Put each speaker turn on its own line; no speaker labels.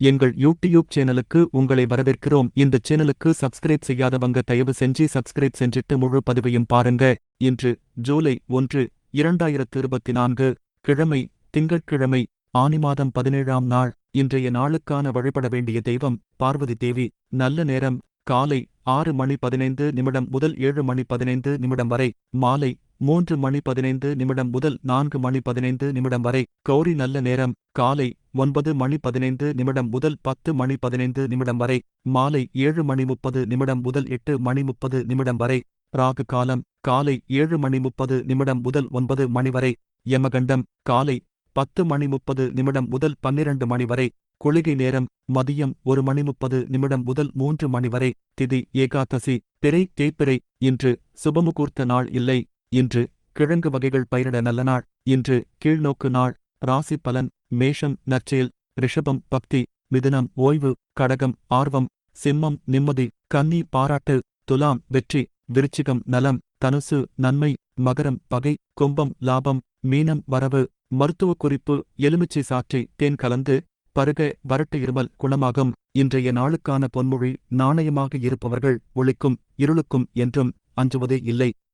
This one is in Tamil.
எங்கள் யூடியூப் சேனலுக்கு உங்களை வரவேற்கிறோம். இந்த சேனலுக்கு சப்ஸ்கிரைப் செய்யாதவங்க தயவு செஞ்சு சப்ஸ்கிரைப் செஞ்சிட்டு முழு பதிவையும் பாருங்க. இன்று ஜூலை ஒன்று இரண்டாயிரத்து இருபத்தி நான்கு கிழமை திங்கட்கிழமை ஆனி மாதம் பதினேழாம் நாள். இன்றைய நாளுக்கான வழிபட வேண்டிய தெய்வம் பார்வதி தேவி. நல்ல நேரம் காலை ஆறு மணி பதினைந்து நிமிடம் முதல் ஏழு மணி பதினைந்து நிமிடம் வரை மாலை மூன்று மணி பதினைந்து நிமிடம் முதல் நான்கு மணி பதினைந்து நிமிடம் வரை. கௌரி நல்ல நேரம் காலை ஒன்பது மணி பதினைந்து நிமிடம் முதல் பத்து மணி பதினைந்து நிமிடம் வரை மாலை ஏழு மணி முப்பது நிமிடம் முதல் எட்டு மணி முப்பது நிமிடம் வரை ராகு காலம் காலை ஏழு மணி முப்பது நிமிடம் முதல் ஒன்பது மணி வரை யமகண்டம் காலை பத்து மணி முப்பது நிமிடம் முதல் பன்னிரண்டு மணி வரை குளிகை நேரம் மதியம் ஒரு மணி முப்பது நிமிடம் முதல் மூன்று மணி வரை திதி ஏகாதசி திரை தேய்ப்பிரை இன்று சுபமுகூர்த்த நாள் இல்லை இன்று கிழங்கு வகைகள் பயிரிட நல்ல நாள் இன்று கீழ்நோக்கு நாள் ராசி பலன் மேஷம் நற்செயல் ரிஷபம் பக்தி மிதுனம் ஓய்வு கடகம் ஆர்வம் சிம்மம் நிம்மதி கன்னி பாராட்டு துலாம் வெற்றி விருச்சிகம் நலம் தனுசு நன்மை மகரம் பகை கும்பம் லாபம் மீனம் வரவு மருத்துவ குறிப்பு எலுமிச்சை சாற்றை தேன் கலந்து பருக வரட்டு இருமல் குணமாகும். இன்றைய நாளுக்கான பொன்மொழி நாணயமாக இருப்பவர்கள் ஒளிக்கும் இருளுக்கும் என்றும் அஞ்சுவதே இல்லை.